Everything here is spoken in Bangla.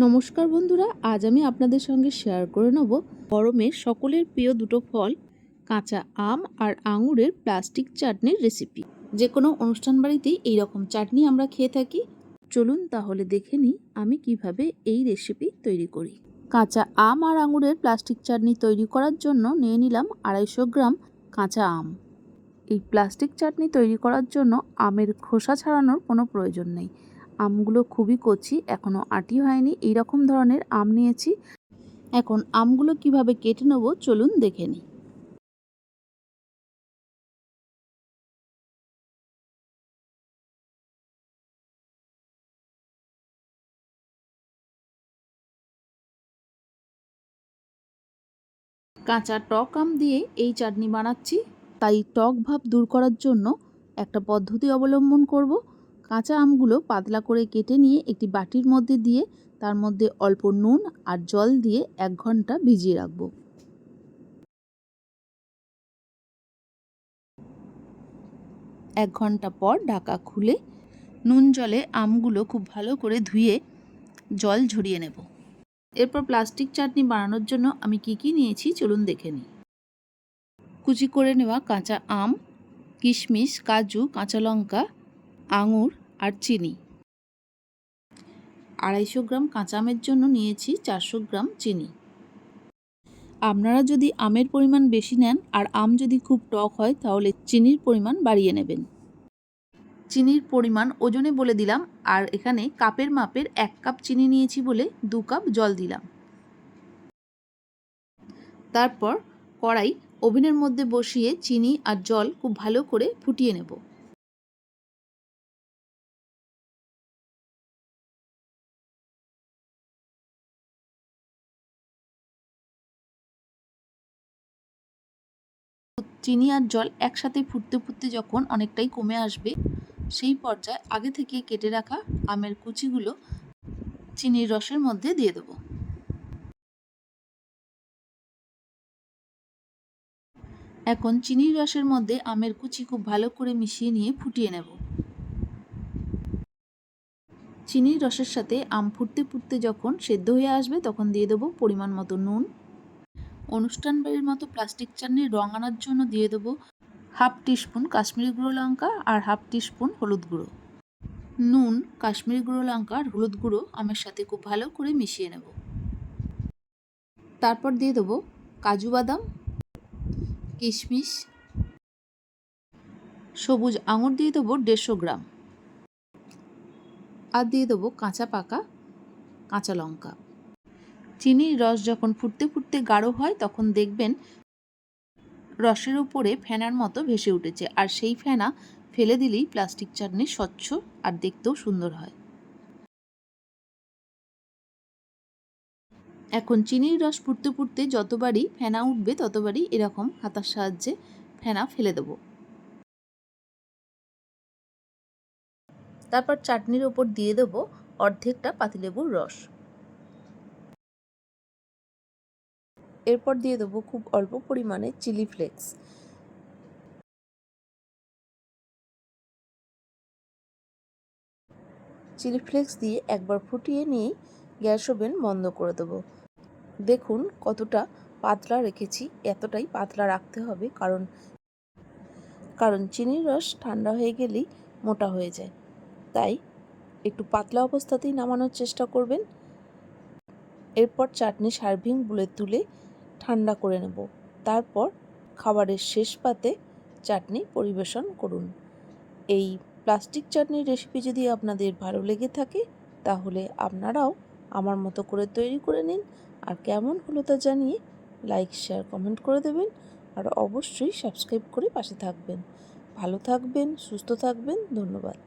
নমস্কার বন্ধুরা, আজ আমি আপনাদের সঙ্গে শেয়ার করে নেব গরমের সকলের প্রিয় দুটো ফল, কাঁচা আম আর আঙুরের প্লাস্টিক চাটনির রেসিপি যে কোনো অনুষ্ঠান বাড়িতেই এই রকম চাটনি আমরা খেয়ে থাকি। চলুন তাহলে দেখে নিই আমি কীভাবে এই রেসিপি তৈরি করি। কাঁচা আম আর আঙুরের প্লাস্টিক চাটনি তৈরি করার জন্য নিয়ে নিলাম আড়াইশো গ্রাম কাঁচা আম। এই প্লাস্টিক চাটনি তৈরি করার জন্য আমের খোসা ছাড়ানোর কোনো প্রয়োজন নেই। আমগুলো খুবই কচি এখনও আটি হয়নি। এই রকম ধরনের আম নিয়েছি। এখন আমগুলো কীভাবে কেটে নেব চলুন দেখে নিই। কাঁচা টক আম দিয়ে এই চাটনি বানাচ্ছি। তাই টক ভাব দূর করার জন্য একটা পদ্ধতি অবলম্বন করব। কাঁচা আমগুলো পাতলা করে কেটে নিয়ে একটি বাটির মধ্যে দিয়ে, তার মধ্যে অল্প নুন আর জল দিয়ে এক ঘণ্টা ভিজিয়ে রাখব। এক ঘণ্টা পর ঢাকা খুলে নুন জলে আমগুলো খুব ভালো করে ধুয়ে জল ঝরিয়ে নেব। এরপর প্লাস্টিক চাটনি বানানোর জন্য আমি কি কি নিয়েছি চলুন দেখে নিই। কুচি করে নেওয়া কাঁচা আম, কিশমিশ, কাজু, কাঁচা লঙ্কা, আঙুর আর চিনি। আড়াইশো গ্রাম কাঁচা আমের জন্য নিয়েছি চারশো গ্রাম চিনি। আপনারা যদি আমের পরিমাণ বেশি নেন আর আম যদি খুব টক হয় তাহলে চিনির পরিমাণ বাড়িয়ে নেবেন। চিনির পরিমাণ ওজনে বলে দিলাম আর এখানে কাপের মাপের এক কাপ চিনি নিয়েছি বলে দু কাপ জল দিলাম। তারপর কড়াই ওভেনের মধ্যে বসিয়ে চিনি আর জল খুব ভালো করে ফুটিয়ে নেব। চিনি আর জল একসাথে ফুটতে ফুটতে যখন অনেকটাই কমে আসবে, সেই পর্যায়ে আগে থেকে কেটে রাখা আমের কুচিগুলো চিনির রসের মধ্যে দিয়ে দেবো। এখন চিনির রসের মধ্যে আমের কুচি খুব ভালো করে মিশিয়ে নিয়ে ফুটিয়ে নেব। চিনির রসের সাথে আম ফুটতে ফুটতে যখন সেদ্ধ হয়ে আসবে, তখন দিয়ে দেবো পরিমাণ মতো নুন। অনুষ্ঠান বাড়ির মতো প্লাস্টিক চাটনির রং আনার জন্য দিয়ে দেবো হাফ টিস্পুন কাশ্মীরি গুঁড়ো লঙ্কা আর হাফ টিস্পুন হলুদ গুঁড়ো। নুন, কাশ্মীরি গুঁড়ো লঙ্কা আর হলুদ গুঁড়ো আমের সাথে খুব ভালো করে মিশিয়ে নেব। তারপর দিয়ে দেবো কাজু বাদাম, কিশমিশ, সবুজ আঙুর দিয়ে দেবো দেড়শো গ্রাম আর দিয়ে দেবো কাঁচা পাকা কাঁচা লঙ্কা। চিনির রস যখন ফুটতে ফুটতে গাঢ় হয়, তখন দেখবেন রসের উপরে ফেনার মতো ভেসে উঠেছে। আর সেই ফেনা ফেলে দিলেই প্লাস্টিক চাটনি স্বচ্ছ আর দেখতেও সুন্দর হয়। এখন চিনির রস ফুটতে ফুটতে যতবারই ফেনা উঠবে, ততবারই এরকম হাতার সাহায্যে ফেনা ফেলে দেব। তারপর চাটনির ওপর দিয়ে দেবো অর্ধেকটা পাতিলেবুর রস। এরপর দিয়ে দেবো খুব অল্প পরিমাণে চিলি ফ্লেক্স। চিলি ফ্লেক্স দিয়ে একবার ফুটিয়ে নিয়ে গ্যাস ওভেন বন্ধ করে দেবো। দেখুন কতটা পাতলা রেখেছি, এতটাই পাতলা রাখতে হবে কারণ কারণ চিনির রস ঠান্ডা হয়ে গেলেই মোটা হয়ে যায়। তাই একটু পাতলা অবস্থাতেই নামানোর চেষ্টা করবেন। এরপর চাটনি সার্ভিং বুলে তুলে ঠান্ডা করে নেব। তারপর খাবারের শেষ পাতে চাটনি পরিবেশন করুন। এই প্লাস্টিক চাটনির রেসিপি যদি আপনাদের ভালো লেগে থাকে, তাহলে আপনারাও আমার মতো করে তৈরি করে নিন। আর কেমন হলো তা জানিয়ে লাইক শেয়ার কমেন্ট করে দেবেন। আর অবশ্যই সাবস্ক্রাইব করে পাশে থাকবেন। ভালো থাকবেন, সুস্থ থাকবেন, ধন্যবাদ।